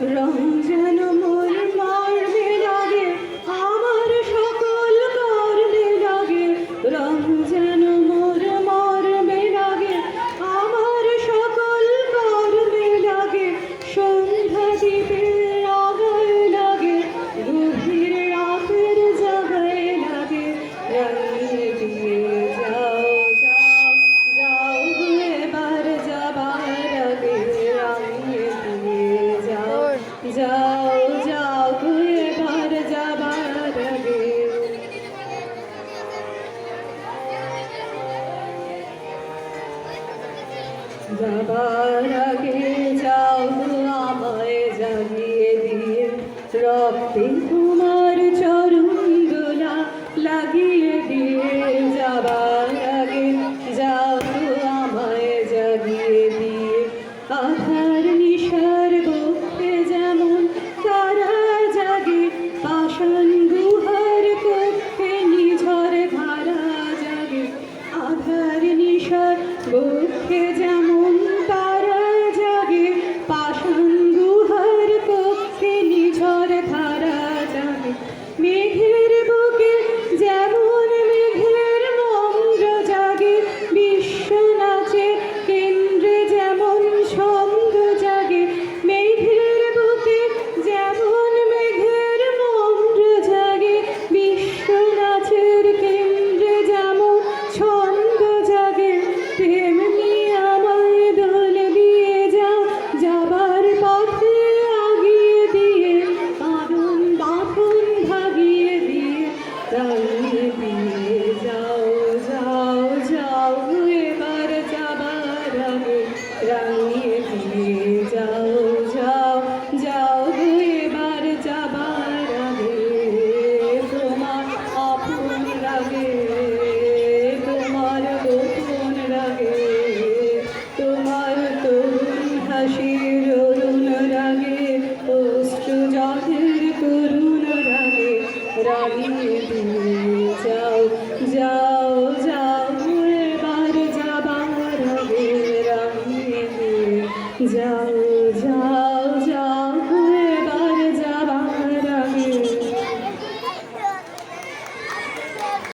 রঞ্জন মোর মর্মে লাগে আমার সকল কর্মে লাগে রঞ্জন মোর মর্মে লাগে আমার সকল কর্মে লাগে সন্ধ্যা দিবে যাবার আগে যাও আমায় জাগিয়ে দিয়ে রক্তে তোমার Me, Amém. যাও।